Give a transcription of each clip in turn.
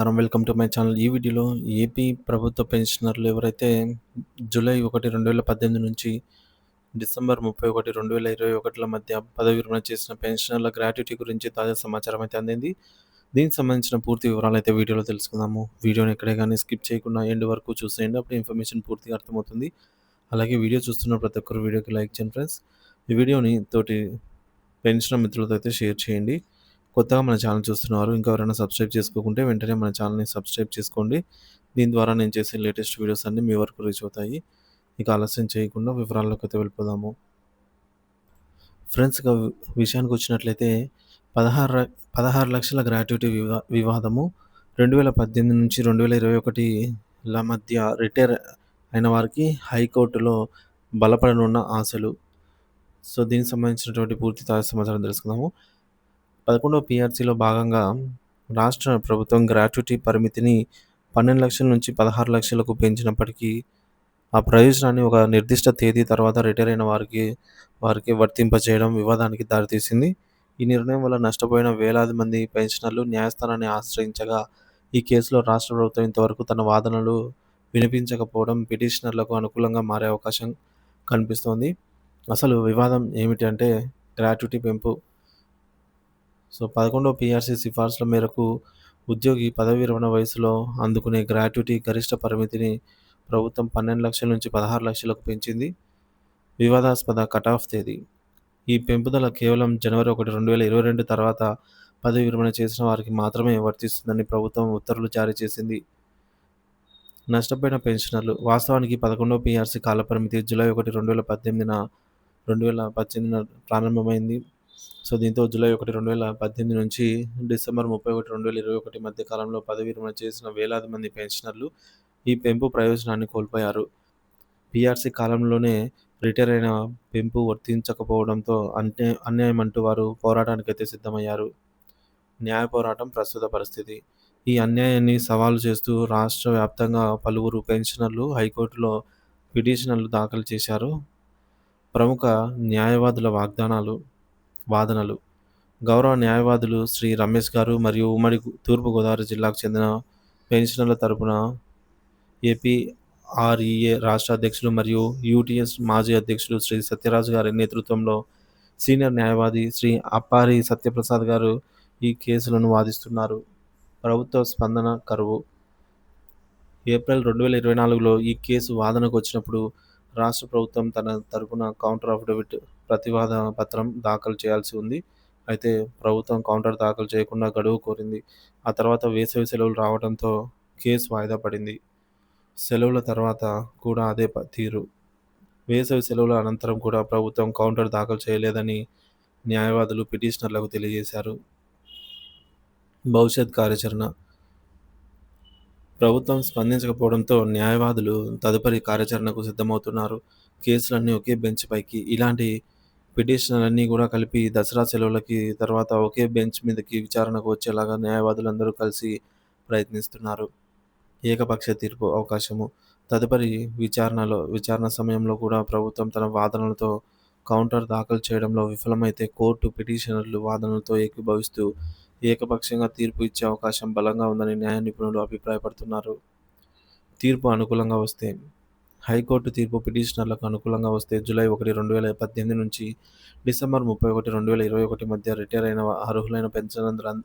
నమస్కారం. Welcome to my channel. ఈ వీడియోలో ఏపీ ప్రభుత్వ పెన్షనర్లు ఎవరైతే జూలై ఒకటి రెండు వేల పద్దెనిమిది నుంచి డిసెంబర్ ముప్పై ఒకటి రెండు వేల ఇరవై ఒకటిల మధ్య పదవి విరమణ చేసిన పెన్షనర్ల గ్రాట్యుటీ గురించి తాజా సమాచారం అయితే అందింది. దీనికి సంబంధించిన పూర్తి వివరాలు అయితే వీడియోలో తెలుసుకుందాము. వీడియోని ఎక్కడే కానీ స్కిప్ చేయకుండా ఎండ్ వరకు చూసేయండి. అప్పుడు ఇన్ఫర్మేషన్ పూర్తిగా అర్థమవుతుంది. అలాగే వీడియో చూస్తున్న ప్రతి ఒక్కరు వీడియోకి లైక్ చేయండి ఫ్రెండ్స్. ఈ వీడియోని తోటి పెన్షన్ మిత్రులతో అయితే షేర్ చేయండి. కొత్తగా మన ఛానల్ చూస్తున్నారు ఇంకా ఎవరైనా సబ్స్క్రైబ్ చేసుకోకుంటే వెంటనే మన ఛానల్ని సబ్స్క్రైబ్ చేసుకోండి. దీని ద్వారా నేను చేసే లేటెస్ట్ వీడియోస్ అన్నీ మీ వరకు రీచ్ అవుతాయి. ఇక ఆలస్యం చేయకుండా వివరాల్లోకి అయితే వెళ్ళిపోదాము. ఫ్రెండ్స్ ఇక విషయానికి వచ్చినట్లయితే పదహారు పదహారు లక్షల గ్రాట్యుటీ వివా వివాదము. రెండు వేల పద్దెనిమిది నుంచి రెండు వేల ఇరవై ఒకటిల మధ్య రిటైర్ అయిన వారికి హైకోర్టులో బలపడనున్న ఆశలు. సో దీనికి సంబంధించినటువంటి పూర్తి తాజా సమాచారం తెలుసుకుందాము. పదకొండవ పిఆర్సీలో భాగంగా రాష్ట్ర ప్రభుత్వం గ్రాట్యుటీ పరిమితిని పన్నెండు లక్షల నుంచి పదహారు లక్షలకు పెంచినప్పటికీ ఆ ప్రయోజనాన్ని ఒక నిర్దిష్ట తేదీ తర్వాత రిటైర్ అయిన వారికి వారికి వర్తింపజేయడం వివాదానికి దారితీసింది. ఈ నిర్ణయం వల్ల నష్టపోయిన వేలాది మంది పెన్షనర్లు న్యాయస్థానాన్ని ఆశ్రయించగా ఈ కేసులో రాష్ట్ర ప్రభుత్వం ఇంతవరకు తన వాదనలు వినిపించకపోవడం పిటిషనర్లకు అనుకూలంగా మారే అవకాశం కనిపిస్తోంది. అసలు వివాదం ఏమిటి అంటే గ్రాట్యుటీ పెంపు సో పదకొండవ పిఆర్సీ సిఫార్సుల మేరకు ఉద్యోగి పదవి విరమణ వయసులో అందుకునే గ్రాట్యుటీ గరిష్ట పరిమితిని ప్రభుత్వం పన్నెండు లక్షల నుంచి పదహారు లక్షలకు పెంచింది. వివాదాస్పద కటాఫ్ తేదీ. ఈ పెంపుదల కేవలం జనవరి ఒకటి రెండు వేల ఇరవై రెండు తర్వాత పదవి విరమణ చేసిన వారికి మాత్రమే వర్తిస్తుందని ప్రభుత్వం ఉత్తర్వులు జారీ చేసింది. నష్టపోయిన పెన్షనర్లు. వాస్తవానికి పదకొండవ పిఆర్సీ కాలపరిమితి జూలై ఒకటి రెండు వేల పద్దెనిమిదిన రెండు వేల పద్దెనిమిదిన ప్రారంభమైంది. సో దీంతో జూలై ఒకటి రెండు వేల పద్దెనిమిది నుంచి డిసెంబర్ ముప్పై ఒకటి రెండు వేల ఇరవై ఒకటి మధ్య కాలంలో పదవి విరమణ చేసిన వేలాది మంది పెన్షనర్లు ఈ పెంపు ప్రయోజనాన్ని కోల్పోయారు. పిఆర్సీ కాలంలోనే రిటైర్ అయిన పెంపు వర్తించకపోవడంతో అన్య అన్యాయం అంటూ వారు పోరాటానికైతే సిద్ధమయ్యారు. న్యాయ పోరాటం ప్రస్తుత పరిస్థితి. ఈ అన్యాయాన్ని సవాలు చేస్తూ రాష్ట్ర వ్యాప్తంగా పలువురు పెన్షనర్లు హైకోర్టులో పిటిషనర్లు దాఖలు చేశారు. ప్రముఖ న్యాయవాదుల వాగ్దానాలు వాదనలు. గౌరవ న్యాయవాదులు శ్రీ రమేష్ గారు మరియు ఉమ్మడి తూర్పుగోదావరి జిల్లాకు చెందిన పెన్షనర్ల తరపున ఏపీఆర్ఈఏ రాష్ట్ర అధ్యక్షులు మరియు యూటీఎస్ మాజీ అధ్యక్షులు శ్రీ సత్యరాజు గారి నేతృత్వంలో సీనియర్ న్యాయవాది శ్రీ అప్పారి సత్యప్రసాద్ గారు ఈ కేసులను వాదిస్తున్నారు. ప్రభుత్వ స్పందన కరువు. ఏప్రిల్ రెండు వేల ఇరవై నాలుగులో ఈ కేసు వాదనకు వచ్చినప్పుడు రాష్ట్ర ప్రభుత్వం తన తరపున కౌంటర్ అఫిడవిట్ ప్రతివాద పత్రం దాఖలు చేయాల్సి ఉంది. అయితే ప్రభుత్వం కౌంటర్ దాఖలు చేయకుండా గడువు కోరింది. ఆ తర్వాత వేసవి సెలవులు రావడంతో కేసు వాయిదా పడింది. సెలవుల తర్వాత కూడా అదే తీరు. వేసవి సెలవుల అనంతరం కూడా ప్రభుత్వం కౌంటర్ దాఖలు చేయలేదని న్యాయవాదులు పిటిషనర్లకు తెలియజేశారు. భవిష్యత్ కార్యాచరణ ప్రభుత్వం స్పందించకపోవడంతో న్యాయవాదులు తదుపరి కార్యాచరణకు సిద్ధమవుతున్నారు. కేసులన్నీ ఒకే బెంచ్ పైకి ఇలాంటి పిటిషన్లన్నీ కూడా కలిపి దసరా సెలవులకి తర్వాత ఒకే బెంచ్ మీదకి విచారణకు వచ్చేలాగా న్యాయవాదులందరూ కలిసి ప్రయత్నిస్తున్నారు. ఏకపక్ష తీర్పు అవకాశము. తదుపరి విచారణలో విచారణ సమయంలో కూడా ప్రభుత్వం తన వాదనలతో కౌంటర్ దాఖలు చేయడంలో విఫలమైతే కోర్టు పిటిషనర్లు వాదనలతో ఏకీభవిస్తూ ఏకపక్షంగా తీర్పు ఇచ్చే అవకాశం బలంగా ఉందని న్యాయ నిపుణులు అభిప్రాయపడుతున్నారు. తీర్పు అనుకూలంగా వస్తే హైకోర్టు తీర్పు పిటిషనర్లకు అనుకూలంగా వస్తే జూలై ఒకటి రెండు వేల పద్దెనిమిది నుంచి డిసెంబర్ ముప్పై ఒకటి రెండు వేల ఇరవై ఒకటి మధ్య రిటైర్ అయిన అర్హులైన పెన్షనర్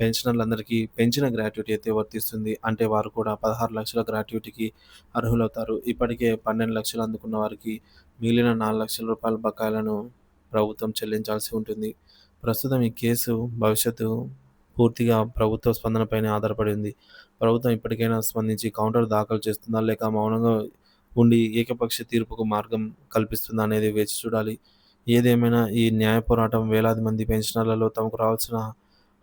పెన్షనర్లందరికీ పెంచిన గ్రాట్యుటీ అయితే వర్తిస్తుంది. అంటే వారు కూడా పదహారు లక్షల గ్రాట్యుటీకి అర్హులవుతారు. ఇప్పటికే పన్నెండు లక్షలు అందుకున్న వారికి మిగిలిన నాలుగు లక్షల రూపాయల బకాయిలను ప్రభుత్వం చెల్లించాల్సి ఉంటుంది. ప్రస్తుతం ఈ కేసు భవిష్యత్తు పూర్తిగా ప్రభుత్వ స్పందనపైనే ఆధారపడి ఉంది. ప్రభుత్వం ఇప్పటికైనా స్పందించి కౌంటర్ దాఖలు చేస్తుందా లేక మౌనంగా ఉండి ఏకపక్ష తీర్పుకు మార్గం కల్పిస్తుందా అనేది వేచి చూడాలి. ఏదేమైనా ఈ న్యాయ పోరాటం వేలాది మంది పెన్షనర్లలో తమకు రావాల్సిన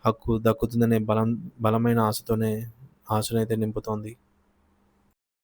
హక్కు దక్కుతుందనే బలం బలమైన ఆశతోనే ఆశనైతే నింపుతోంది.